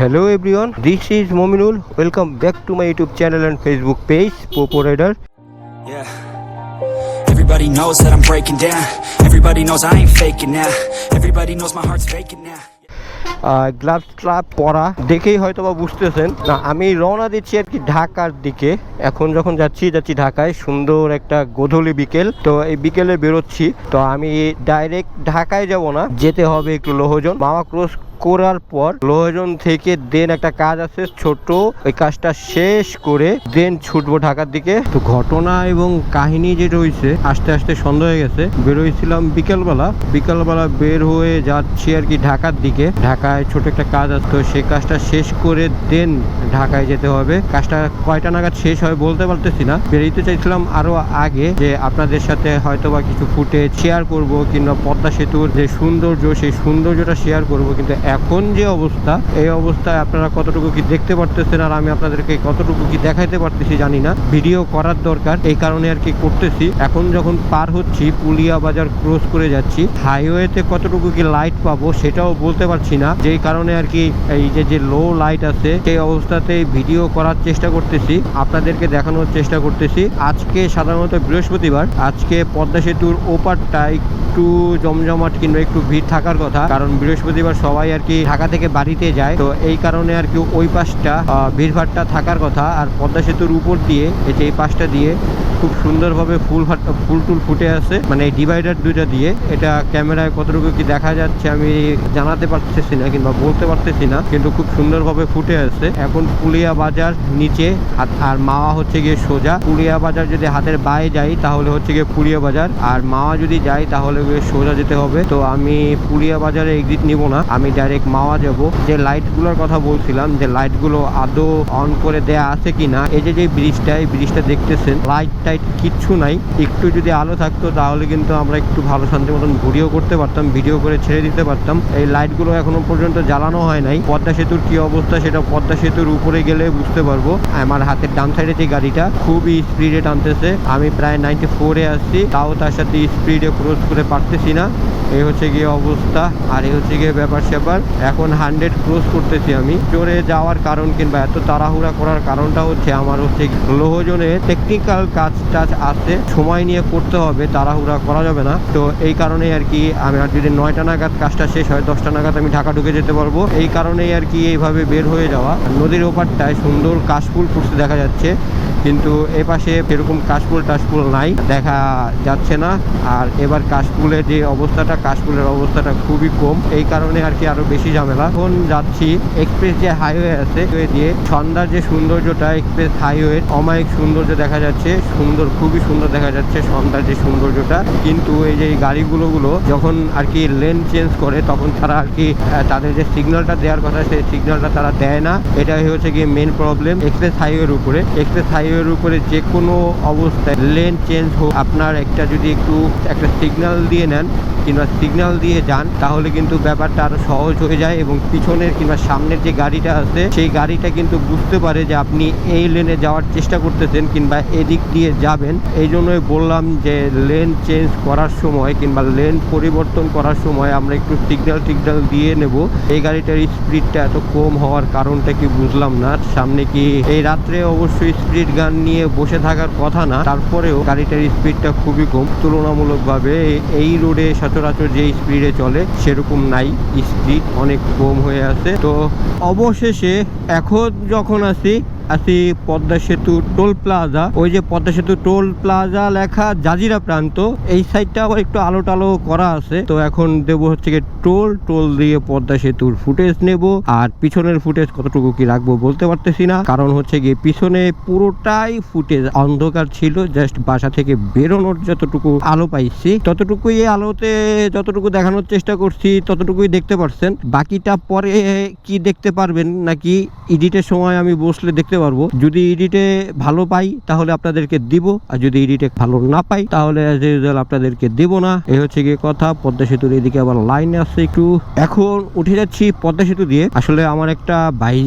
Hello everyone this is Mominul welcome back to my YouTube channel and Facebook page popo rider Everybody knows that I'm breaking down. Everybody knows I ain't faking now. Everybody knows my heart's faking now. Gloves trap পরা দেখেই হয়তো বা বুঝতেছেন। না আমি রওনা দিচ্ছি আর কি ঢাকার দিকে। এখন যখন যাচ্ছি যাচ্ছি ঢাকায় সুন্দর একটা গধুলি বিকেল। তো এই বিকেলে বেরোচ্ছি। তো আমি ডাইরেক্ট ঢাকায় যাব না যেতে হবে একটু লোহজন। বাবা ক্রস করার পর লোহজন থেকে দেন একটা কাজ আছে, ছোট। ওই কাজটা শেষ করে দেন ছুটবো ঢাকার দিকে। তো ঘটনা এবং কাহিনী যে হয়েছে আস্তে আস্তে সন্ধ্যা হয়ে গেছে। বেরোইছিলাম বিকেলবেলা। বিকেলবেলা বের হয়ে যাচ্ছি আর কি ঢাকার দিকে। ঢাকায় ছোট একটা কাজ আছে, তো সেই কাজটা শেষ করে দেন ঢাকায় যেতে হবে। কাজটা কয়টা নাগাদ শেষ হয় বলতে পারতেছি না। বেরোতে চাইছিলাম আরও আগে যে আপনাদের সাথে হয়তো বা কিছু ফুটে শেয়ার করব কিংবা পদ্মা সেতুর যে সৌন্দর্য, সেই সৌন্দর্যটা শেয়ার করব, কিন্তু এখন যে অবস্থা, এই অবস্থায় আপনারা কতটুকু কি দেখতে পারতেছেন আর আমি আপনাদেরকে কতটুকু কি দেখাইতে পারতেছি জানি না। ভিডিও করার দরকার, এই কারণে আর কি করতেছি। এখন যখন পার হচ্ছি, পুলিয়া বাজার ক্রস করে যাচ্ছি, হাইওয়েতে কতটুকু কি লাইট পাবো সেটাও বলতে পারছি না। যেই কারণে আর কি এই যে যে লো লাইট আছে, সেই অবস্থাতে ভিডিও করার চেষ্টা করতেছি, আপনাদেরকে দেখানোর চেষ্টা করতেছি। আজকে সাধারণত বৃহস্পতিবার, আজকে পদ্মা সেতুর ওপারটা একটু জমজমাট কিংবা একটু ভিড় থাকার কথা কারণ বৃহস্পতিবার সবাই আর কি ঢাকা থেকে বাড়িতে যায়। তো এই কারণে আর কি ওই পাশটা আহ, ভাড়টা থাকার কথা আর পদ্মা সেতুর উপর দিয়ে এই যে এই পাশটা দিয়ে খুব সুন্দরভাবে ফুল ফুল টুল ফুটে আছে। মানে ডিভাইডার দুইটা দিয়ে। এটা ক্যামেরায় কতটুকু কি দেখা যাচ্ছে আমি জানাতে পারতেছি না কিংবা বলতে পারতেছি না, কিন্তু খুব সুন্দরভাবে ফুটে আছে। এখন পুলিয়া বাজার নিচে আর- মাওয়া হচ্ছে গিয়ে সোজা। পুলিয়া বাজার যদি হাতের বায়ে যাই, তাহলে হচ্ছে গিয়ে পুলিয়া বাজার। আর মাওয়া যদি যাই তাহলে সোজা যেতে হবে। তো আমি পুলিয়া বাজারে এক্সিট নিব না। আমি ডাইরেক্ট মাওয়া যাব। যে লাইটগুলোর কথা বলছিলাম, যে লাইটগুলো আদৌ অন করে দেয়া আছে কিনা, এই যে যে ব্রিজটা এই ব্রিজটা দেখতেছেন লাইট টাইট কিচ্ছু নাই। একটু যদি আলো থাকতো, তাহলে কিন্তু আমরা একটু ভালো শান্তি মতন ঘুরিও করতে পারতাম ভিডিও করে ছেড়ে দিতে পারতাম। এই লাইটগুলো এখনও পর্যন্ত জ্বালানো হয় নাই। পদ্মা সেতুর কি অবস্থা সেটা পদ্মা সেতুর উপরে গেলে বুঝতে পারব। আমার হাতের ডান সাইডে যে গাড়িটা, খুবই স্পিডে টানতেছে। আমি প্রায় নাইনটি ফোরে আসছি তাও তার সাথে স্পিডে ক্রস করে পারতেছি না। এই হচ্ছে গিয়ে অবস্থা, আর এই হচ্ছে গিয়ে ব্যাপার স্যাপার। এখন হান্ড্রেড ক্রস করতেছি আমি। জোরে যাওয়ার কারণ কিংবা এত তাড়াহুড়া করার কারণটা হচ্ছে আমার হচ্ছে লোহজনে টেকনিক্যাল কাজ টাজ আছে সময় নিয়ে করতে হবে, তাড়াহুড়া করা যাবে না। তো এই কারণে আর কি আমি আর যদি নয়টা নাগাদ কাজটা শেষ হয়, দশটা নাগাদ আমি ঢাকা ঢুকে যেতে পারব। এই কারণেই আর কি এইভাবে বের হয়ে যাওয়া। নদীর ওপারটায় সুন্দর কাশফুল ফুটতে দেখা যাচ্ছে। কিন্তু এ পাশে সেরকম কাশফুল টাশফুল নাই, দেখা যাচ্ছে না। আর এবার কাশফুলের যে অবস্থাটা, কাশফুলের অবস্থাটা খুবই কম। এই কারণে আর কি আরও বেশি ঝামেলা। এখন যাচ্ছি এক্সপ্রেস যে হাইওয়ে আছে দিয়ে সন্ধ্যার যে সৌন্দর্যটা, এক্সপ্রেস হাইওয়ে, অমায়িক সৌন্দর্য দেখা যাচ্ছে, সুন্দর, খুবই সুন্দর দেখা যাচ্ছে সন্ধ্যার যে সৌন্দর্যটা। কিন্তু এই যে গাড়িগুলো গুলো যখন আর কি লেন চেঞ্জ করে, তখন তারা আর কি তাদের যে সিগন্যালটা দেওয়ার কথা, সেই সিগন্যালটা তারা দেয় না। এটাই হচ্ছে গিয়ে মেন প্রবলেম এক্সপ্রেস হাইওয়ের উপরে। এক্সপ্রেস হাইওয়ের উপরে যে কোনো অবস্থায় লেন চেঞ্জ হোক, আপনার একটা যদি একটু একটা সিগন্যাল দিয়ে নেন কিংবা সিগন্যাল দিয়ে যান, তাহলে কিন্তু ব্যাপারটা আরও সহজ হয়ে যায় এবং পিছনের কিংবা সামনের যে গাড়িটা আছে, সেই গাড়িটা কিন্তু বুঝতে পারে যে আপনি এই লেনে যাওয়ার চেষ্টা করতেছেন কিংবা এদিক দিয়ে যাবেন। এই জন্যই বললাম যে লেন চেঞ্জ করার সময় কিংবা লেন পরিবর্তন করার সময় আমরা একটু সিগন্যাল টিগন্যাল দিয়ে নেব। এই গাড়িটার স্পিডটা এত কম হওয়ার কারণটা কি বুঝলাম না। সামনে কি এই রাত্রে অবশ্যই স্পিড গান নিয়ে বসে থাকার কথা না, তারপরেও গাড়িটার স্পিডটা খুবই কম। তুলনামূলকভাবে এই রোডে সচরাচর যে স্পিডে চলে, সেরকম নাই। স্পিড অনেক কম হয়ে আছে। তো অবশেষে এখন যখন আসি আসি পদ্মা সেতু টোল প্লাজা। ওই যে পদ্মা সেতু টোল প্লাজা লেখা জাজিরা প্রান্ত। এই সাইডটা আবার একটু আলো টালো করা আছে। তো এখন দেবো হচ্ছে টোল। টোল দিয়ে পদ্মা সেতুর ফুটেজ নেব। আর পিছনের ফুটেজ কতটুকু কি রাখব বলতে পারতেছি না। কারণ হচ্ছে গিয়ে পিছনে পুরোটাই ফুটেজ অন্ধকার ছিল। জাস্ট বাসা থেকে বেরোনোর যতটুকু আলো পাইছি, ততটুকুই আলোতে যতটুকু দেখানোর চেষ্টা করছি, ততটুকুই দেখতে পারছেন। বাকিটা পরে কি দেখতে পারবেন নাকি? এডিটের সময় আমি বসলে দেখতে পারব। যদি এডিটে ভালো পাই, তাহলে আপনাদেরকে দিব। আর যদি এডিটে ভালো না পাই, তাহলে আপনাদেরকে দেব না। এই হচ্ছে গিয়ে কথা, পদ্মা সেতুর এদিকে আবার লাইন আসছে একটু। এখন উঠে যাচ্ছি পদ্মা সেতু দিয়ে। আসলে আমার একটা ভাই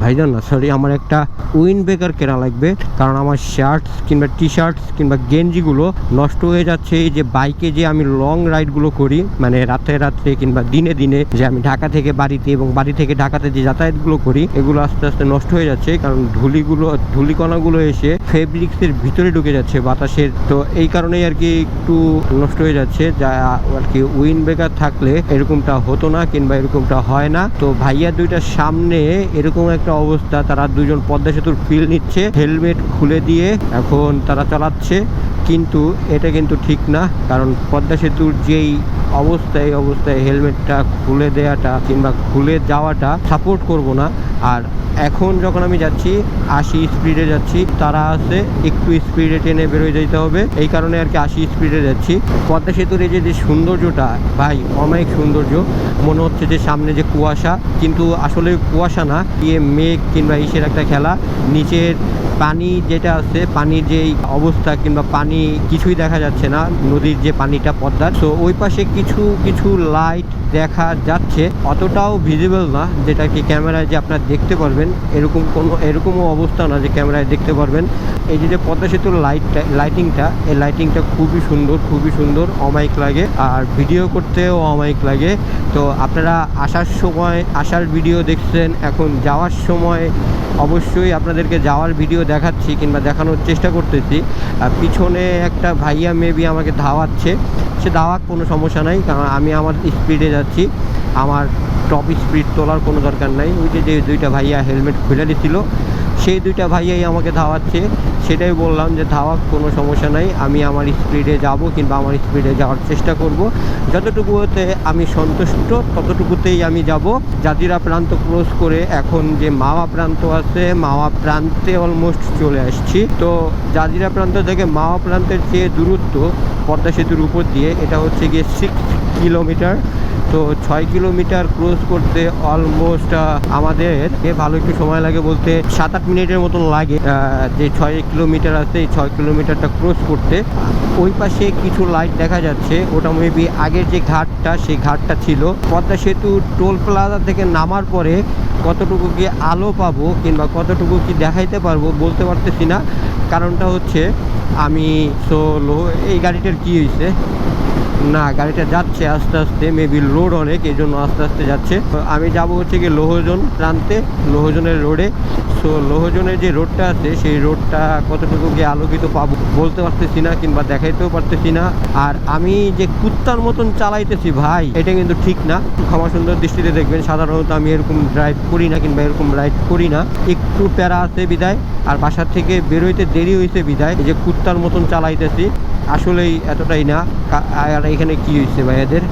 ভাইজান না সরি আমার একটা উইন বেকার কেনা লাগবে। কারণ আমার শার্টস কিংবা টি শার্টস কিংবা গেঞ্জিগুলো নষ্ট হয়ে যাচ্ছে। এই যে বাইকে যে আমি লং রাইডগুলো করি মানে রাত্রে রাত্রে কিংবা দিনে দিনে যে আমি ঢাকা থেকে বাড়িতে এবং বাড়ি থেকে ঢাকাতে যে যাতায়াতগুলো করি, এগুলো আস্তে আস্তে নষ্ট হয়ে যাচ্ছে। কারণ ধুলিগুলো, ধুলিকণাগুলো এসে ফেব্রিক্সের ভিতরে ঢুকে যাচ্ছে বাতাসের। তো এই কারণেই আর কি একটু নষ্ট হয়ে যাচ্ছে। যা আর কি উইন ব্রেকার থাকলে এরকমটা হতো না কিংবা এরকমটা হয় না। তো ভাইয়া দুইটার সামনে এরকম একটা অবস্থা, তারা দুজন পদ্মা সেতুর ফিল নিচ্ছে। হেলমেট খুলে দিয়ে এখন তারা চালাচ্ছে। কিন্তু এটা কিন্তু ঠিক না, কারণ পদ্মা সেতুর যেই অবস্থায় অবস্থায় হেলমেটটা খুলে দেওয়াটা কিংবা খুলে যাওয়াটা সাপোর্ট করব না। আর এখন যখন আমি যাচ্ছি, আশি স্পিডে যাচ্ছি, তারা আছে একটু স্পিডে টেনে বেরোয় যেতে হবে। এই কারণে আর কি আশি স্পিডে যাচ্ছি। পদ্মা সেতুর এই যে সৌন্দর্যটা, ভাই, অনেক সৌন্দর্য। মনে হচ্ছে যে, সামনে যে কুয়াশা, কিন্তু আসলে কুয়াশা না ইয়ে মেঘ কিংবা ইসের একটা খেলা, নিচের পানি যেটা আছে, পানির যেই অবস্থা কিংবা পানি কিছুই দেখা যাচ্ছে না, নদীর যে পানিটা পদ্মার। তো ওই পাশে কিছু কিছু লাইট দেখা যাচ্ছে। অতটাও ভিজিবল না যেটা কি ক্যামেরায় যে আপনারা দেখতে পারবেন। এরকম কোনো, এরকমও অবস্থা না যে ক্যামেরায় দেখতে পারবেন। এই যে পদ্মা সেতুর লাইটটা লাইটিংটা এই লাইটিংটা খুবই সুন্দর খুবই সুন্দর অমাইক লাগে। আর ভিডিও করতেও অমাইক লাগে। তো আপনারা আসার সময়, আসার ভিডিও দেখছেন, এখন যাওয়ার সময় অবশ্যই আপনাদেরকে যাওয়ার ভিডিও দেখাচ্ছি কিংবা দেখানোর চেষ্টা করতেছি। পিছনে একটা ভাইয়া মেবি আমাকে ধাওয়াচ্ছে। সে ধাওয়াক কোনো সমস্যা নাই, কারণ আমি আমার স্পিডে যাচ্ছি। আমার টপ স্পিড তোলার কোনো দরকার নাই। ওই যে দুইটা ভাইয়া হেলমেট খুলে দিছিল সেই দুইটা ভাইয়াই আমাকে ধাওয়াচ্ছে। সেটাই বললাম যে ধাওয়াক কোনো সমস্যা নাই। আমি আমার স্পিডে যাব কিংবা আমার স্পিডে যাওয়ার চেষ্টা করব। যতটুকুতে আমি সন্তুষ্ট, ততটুকুতেই আমি যাব। জাজিরা প্রান্ত ক্রস করে এখন যে মাওয়া প্রান্ত আছে, মাওয়া প্রান্তে অলমোস্ট চলে আসছি। তো জাজিরা প্রান্ত থেকে মাওয়া প্রান্তের যে দূরত্ব, পদ্মা সেতুর উপর দিয়ে, এটা হচ্ছে গিয়ে সিক্স কিলোমিটার তো ছয় কিলোমিটার ক্রস করতে অলমোস্ট আমাদের ভালো একটু সময় লাগে বলতে সাত আট মিনিটের মতন লাগে যে ছয় কিলোমিটার আছে, এই ছয় কিলোমিটারটা ক্রস করতে। ওই পাশে কিছু লাইট দেখা যাচ্ছে, ওটা মেবি আগের যে ঘাটটা, সেই ঘাটটা ছিল। পদ্মা সেতু টোল প্লাজা থেকে নামার পরে কতটুকু কি আলো পাবো কিংবা কতটুকু কি দেখাইতে পারব বলতে পারতেছি না। কারণটা হচ্ছে আমি সো লো, এই গাড়িটার কী হয়েছে না, গাড়িটা যাচ্ছে আস্তে আস্তে মেবি রোড অনেক এই জন্য আস্তে আস্তে যাচ্ছে। আমি যাব হচ্ছে গিয়ে লোহজন প্রান্তে, লোহজনের রোডে সো লোহজনের যে রোডটা আছে, সেই রোডটা কতটুকু গিয়ে আলোকিত পাবো বলতে পারতেছি না কিংবা দেখাইতেও পারতেছি না। আর আমি যে কুত্তার মতন চালাইতেছি ভাই, এটা কিন্তু ঠিক না। ক্ষমা সুন্দর দৃষ্টিতে দেখবেন, সাধারণত আমি এরকম ড্রাইভ করি না কিংবা এরকম রাইড করি না। একটু প্যারা আছে বিদায়, আর বাসার থেকে বেরোইতে দেরি হয়েছে বিদায়। যে কুত্তার মতন চালাইতেছি, আসলেই এতটাই না। আর এখানে কি হয়েছে ভাইয়াদের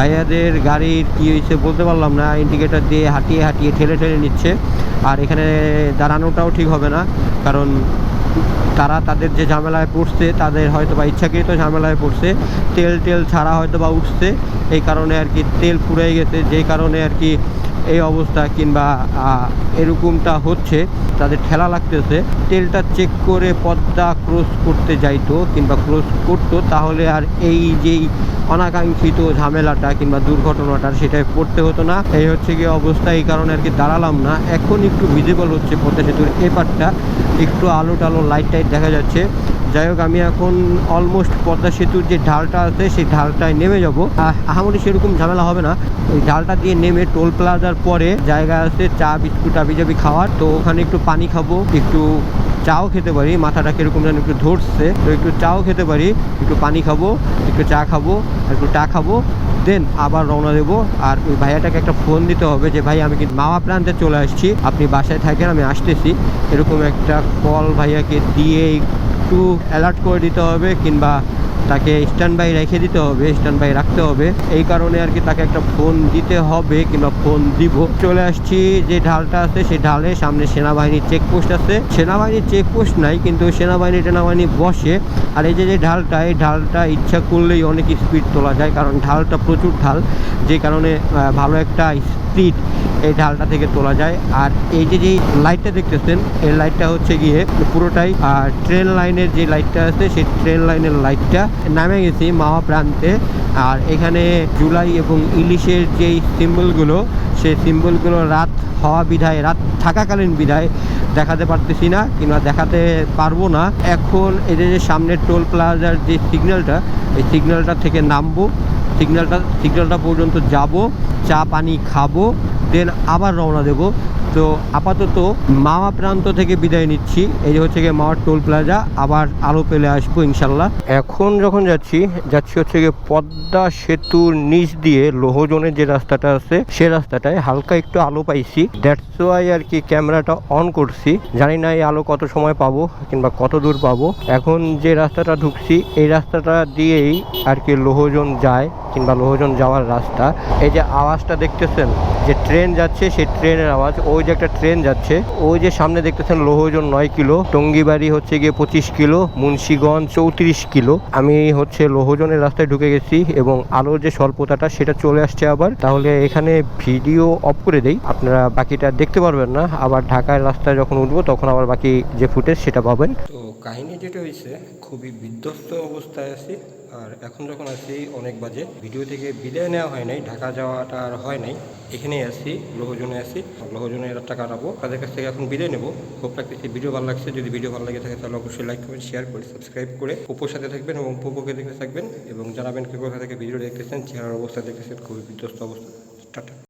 ভাইয়াদের গাড়ির কী হয়েছে বলতে পারলাম না। ইন্ডিকেটার দিয়ে হাঁটিয়ে হাঁটিয়ে ঠেলে ঠেলে নিচ্ছে। আর এখানে দাঁড়ানোটাও ঠিক হবে না। কারণ তারা তাদের যে ঝামেলায় পড়ছে, তাদের হয়তো বা ইচ্ছাকৃত ঝামেলায় পড়ছে। তেল টেল ছাড়া হয়তো বা উঠছে। এই কারণে আর কি তেল পুড়ে গেছে। যেই কারণে আর কি এই অবস্থা কিংবা এরকমটা হচ্ছে, তাদের ঠেলা লাগতেছে। তেলটা চেক করে পদ্মা ক্রস করতে যাইতো কিংবা ক্রস করতো, তাহলে আর এই যেই অনাকাঙ্ক্ষিত ঝামেলাটা কিংবা দুর্ঘটনাটা সেটাই পড়তে হতো না। এই হচ্ছে গিয়ে অবস্থা, এই কারণে আর কি দাঁড়ালাম না। এখন একটু ভিজিবল হচ্ছে পদ্মা সেতুর এপারটা একটু আলো টালো লাইট টাইট দেখা যাচ্ছে। যাই হোক, আমি এখন অলমোস্ট পদ্মা সেতুর যে ঢালটা আছে, সেই ঢালটায় নেমে যাব। আহামরি সেরকম ঝামেলা হবে না। ওই ঢালটা দিয়ে নেমে টোল প্লাজার পরে জায়গা আছে চা, বিস্কুট, আবিজাবি খাওয়ার। তো ওখানে একটু পানি খাব, একটু চাও খেতে পারি। মাথাটা কীরকম যেন একটু ধরছে। তো একটু চাও খেতে পারি, একটু পানি খাব, একটু চা খাব, একটু চা খাব। দেন আবার রওনা দেবো। আর ওই ভাইয়াটাকে একটা ফোন দিতে হবে যে, ভাই, আমি কিন্তু মামা প্রান্তে চলে আসছি। আপনি বাসায় থাকেন, আমি আসতেছি। এরকম একটা কল ভাইয়াকে দিয়ে একটু অ্যালার্ট করে দিতে হবে কিংবা তাকে স্ট্যান্ড বাই রেখে দিতে হবে স্ট্যান্ড বাই রাখতে হবে। এই কারণে আর কি তাকে একটা ফোন দিতে হবে কিংবা ফোন দিব। চলে আসছি, যে ঢালটা আছে সেই ঢালে সামনে সেনাবাহিনীর চেকপোস্ট আছে। সেনাবাহিনীর চেকপোস্ট নাই, কিন্তু সেনাবাহিনী টেনাবাহিনী বসে। আর এই যে যে ঢালটা, এই ঢালটা ইচ্ছা করলেই অনেক স্পিড তোলা যায়, কারণ ঢালটা প্রচুর ঢাল। যে কারণে ভালো একটা স্পিড এই ঢালটা থেকে তোলা যায়। আর এই যে যেই লাইটটা দেখতেছেন, এই লাইটটা হচ্ছে গিয়ে পুরোটাই, আর ট্রেন লাইনের যে লাইটটা আছে, সেই ট্রেন লাইনের লাইটটা নামে গেছি মাওয়া প্রান্তে। আর এখানে জুলাই এবং ইলিশের যেই সিম্বলগুলো সেই সিম্বলগুলো রাত হওয়া বিধায়, রাত থাকাকালীন বিধায় দেখাতে পারতেছি না কিংবা দেখাতে পারব না। এখন এই যে যে সামনের টোল প্লাজার যে সিগন্যালটা এই সিগন্যালটা থেকে নামবো। সিগন্যালটা সিগন্যালটা পর্যন্ত যাব। চা পানি খাব দেন আবার রওনা দেব। তো আপাতত মাওয়া প্রান্ত থেকে বিদায় নিচ্ছি। এই হচ্ছে গিয়ে মাওয়ার টোল প্লাজা। আবার আলো পেলে আসব ইনশাল্লাহ। এখন যখন যাচ্ছি যাচ্ছি হচ্ছে গিয়ে পদ্মা সেতুর নিচ দিয়ে লোহজনের যে রাস্তাটা আছে, সে রাস্তাটায় হালকা একটু আলো পাইছি। দ্যাটস ওয়াই আর কি ক্যামেরাটা অন করছি। জানি না এই আলো কত সময় পাবো কিংবা কত দূর পাবো। এখন যে রাস্তাটা ঢুকছি, এই রাস্তাটা দিয়েই আর কি লোহজন যায় কিংবা লোহজন যাওয়ার রাস্তা। এই যে আওয়াজটা দেখতেছেন, যে ট্রেন যাচ্ছে, সেই ট্রেনের আওয়াজ, ওই যে একটা ট্রেন যাচ্ছে, ওই যে সামনে দেখতেছেন লোহজন নয় কিলো, টঙ্গিবাড়ি হচ্ছে গিয়ে পঁচিশ কিলো, মুন্সীগঞ্জ চৌত্রিশ কিলো। আমি হচ্ছে লোহজনের রাস্তায় ঢুকে গেছি এবং আলোর যে স্বল্পতাটা সেটা চলে আসছে আবার। তাহলে এখানে ভিডিও অফ করে দেই, আপনারা বাকিটা দেখতে পারবেন না। আবার ঢাকার রাস্তায় যখন উঠবো তখন আবার বাকি যে ফুটেজ সেটা পাবেন। তো কাহিনী যেটা হয়েছে, খুবই বিধ্বস্ত অবস্থায় আছি। আর এখন যখন আছি অনেক বাজে। ভিডিও থেকে বিদায় নেওয়া হয় নাই, ঢাকা যাওয়াটা আর হয় নাই। এখানেই আছি লোহজনে আছি লোহজনে রাতটা কাটাবো তাদের কাছ থেকে এখন বিদায় নেব। খুব লাগতেছে ভিডিও ভালো লাগছে। যদি ভিডিও ভালো লাগে থাকে, তাহলে অবশ্যই লাইক করে শেয়ার করে সাবস্ক্রাইব করে পোপোর সাথে থাকবেন এবং পোপোকে দেখে থাকবেন এবং জানাবেন কে কোথা থেকে ভিডিও দেখতেছেন। চেহারার অবস্থা দেখতেছেন। খুবই বিধ্বস্ত অবস্থা। টাটা।